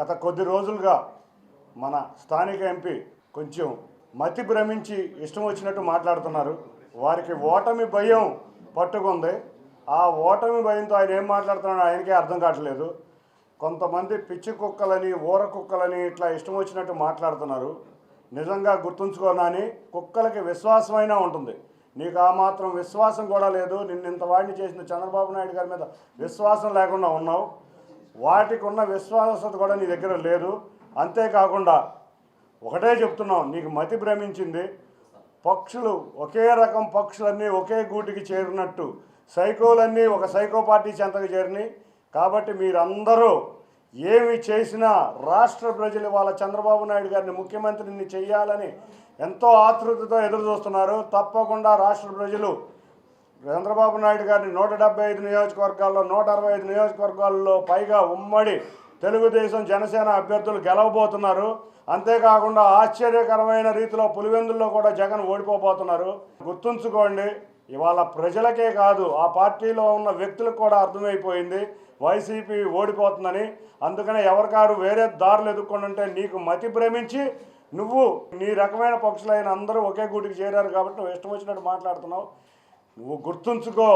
గత కొద్ది రోజులుగా మన స్థానిక ఎంపీ కొంచెం మతి భ్రమించి ఇష్టం వచ్చినట్టు మాట్లాడుతున్నారు. వారికి ఓటమి భయం పట్టుకుంది. ఆ ఓటమి భయంతో ఆయన ఏం మాట్లాడుతున్నాడో ఆయనకే అర్థం కావట్లేదు. కొంతమంది పిచ్చి కుక్కలని ఊర కుక్కలని ఇట్లా ఇష్టం వచ్చినట్టు మాట్లాడుతున్నారు. నిజంగా గుర్తుంచుకోనని కుక్కలకి విశ్వాసమైనా ఉంటుంది. నీకు ఆ మాత్రం విశ్వాసం కూడా లేదు. నిన్న ఇంత వాడిని చేసిన చంద్రబాబు నాయుడు గారి మీద విశ్వాసం లేకుండా ఉన్నావు. వాటికి ఉన్న విశ్వాసత కూడా నీ దగ్గర లేదు. అంతేకాకుండా ఒకటే చెప్తున్నాం నీకు మతి భ్రమించింది. పక్షులు ఒకే రకం పక్షులన్నీ ఒకే గూటికి చేరినట్టు. సైకోలన్నీ ఒక సైకో పార్టీ చెంతకు చేరినాయి. కాబట్టి మీరందరూ ఏమి చేసినా రాష్ట్ర ప్రజలు వాళ్ళ చంద్రబాబు నాయుడు గారిని ముఖ్యమంత్రిని చేయాలని ఎంతో ఆతృతతో ఎదురు చూస్తున్నారు తప్పకుండా రాష్ట్ర ప్రజలు చంద్రబాబు నాయుడు గారిని నూట డెబ్బై ఐదు నియోజకవర్గాల్లో నూట అరవై ఐదు నియోజకవర్గాల్లో పైగా ఉమ్మడి తెలుగుదేశం జనసేన అభ్యర్థులు గెలవబోతున్నారు. అంతేకాకుండా ఆశ్చర్యకరమైన రీతిలో పులివెందుల్లో కూడా జగన్ ఓడిపోబోతున్నారు. గుర్తుంచుకోండి ఇవాళ ప్రజలకే కాదు ఆ పార్టీలో ఉన్న వ్యక్తులకు కూడా అర్థమైపోయింది. వైసీపీ ఓడిపోతుందని. అందుకనే ఎవరికారు వేరే దారులు ఎదుర్కొంటుంటే నీకు మతి భ్రమించి నువ్వు నీ రకమైన పక్షులైన అందరూ ఒకే గూటికి చేరారు కాబట్టి నువ్వు ఇష్టం వచ్చినట్టు మాట్లాడుతున్నావు. నువ్వు గుర్తుంచుకో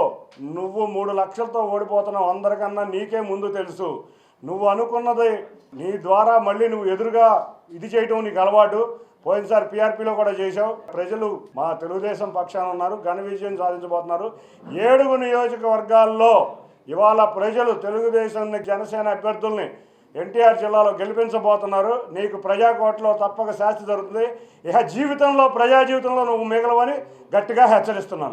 నువ్వు మూడు లక్షలతో ఓడిపోతున్నావు. అందరికన్నా నీకే ముందు తెలుసు. నువ్వు అనుకున్నది నీ ద్వారా మళ్ళీ నువ్వు ఎదురుగా ఇది చేయటం నీకు అలవాటు. పోయినసారి పీఆర్పీలో కూడా చేశావు. ప్రజలు మా తెలుగుదేశం పక్షాన ఉన్నారు ఘన విజయం సాధించబోతున్నారు. ఏడుగు నియోజకవర్గాల్లో ఇవాళ ప్రజలు తెలుగుదేశం జనసేన అభ్యర్థుల్ని ఎన్టీఆర్ జిల్లాలో గెలిపించబోతున్నారు. నీకు ప్రజాకోట్లో తప్పక శాస్తి జరుగుతుంది ఇక జీవితంలో ప్రజా జీవితంలో నువ్వు మిగలవని గట్టిగా హెచ్చరిస్తున్నాను.